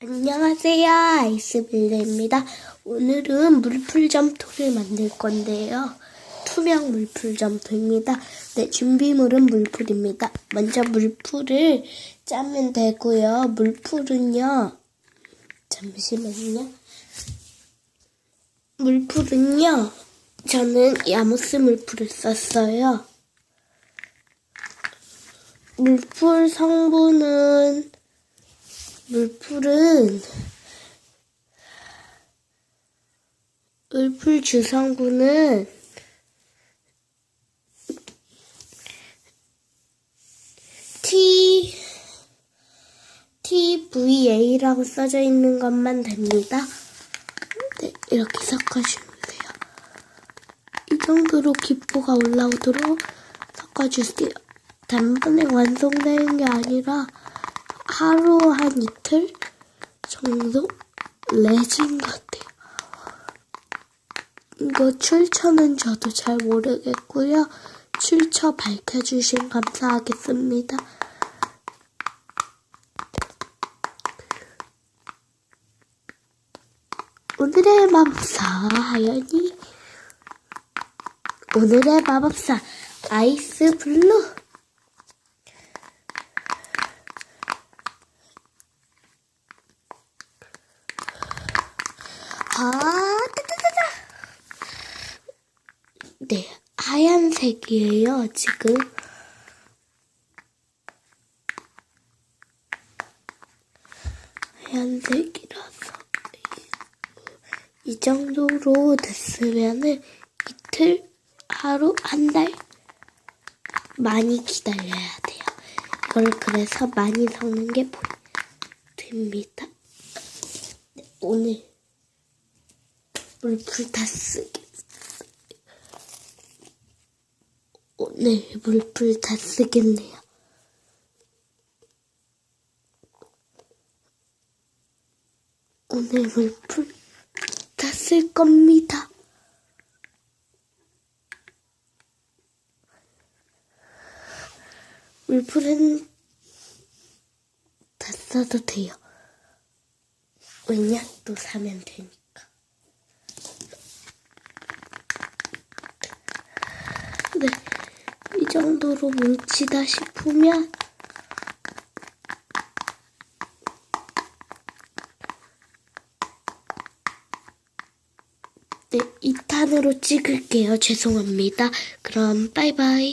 안녕하세요. 아이스빌레입니다. 오늘은 물풀 점토를 만들 건데요. 투명 물풀 점토입니다. 네, 준비물은 물풀입니다. 먼저 물풀을 짜면 되고요. 물풀은요. 잠시만요. 물풀은요. 저는 야무스 물풀을 썼어요. 물풀 성분은 물풀은 물풀 주성분은 T TVA라고 써져 있는 것만 됩니다. 네, 이렇게 섞어주면 돼요. 이 정도로 기포가 올라오도록 섞어주세요. 단번에 완성되는 게 아니라 하루 한 이틀 정도 레진 같아요. 이거 출처는 저도 잘 모르겠고요. 출처 밝혀주신 감사하겠습니다. 오늘의 마법사 하연이 오늘의 마법사 아이스 블루 아, 따다다다. 네, 하얀색이에요, 지금. 하얀색이라서. 이 정도로 됐으면은 이틀, 하루, 한 달 많이 기다려야 돼요. 이걸 그래서 많이 섞는 게 포인트입니다. 네, 오늘 물풀 다 쓰겠어요. 오늘 물풀 다 쓰겠네요. 오늘 물풀 다 쓸 겁니다. 물풀은 다 써도 돼요. 왜냐? 또 사면 되니까. 네, 이 정도로 뭉치다 싶으면 네, 2탄으로 찍을게요. 죄송합니다. 그럼 빠이빠이.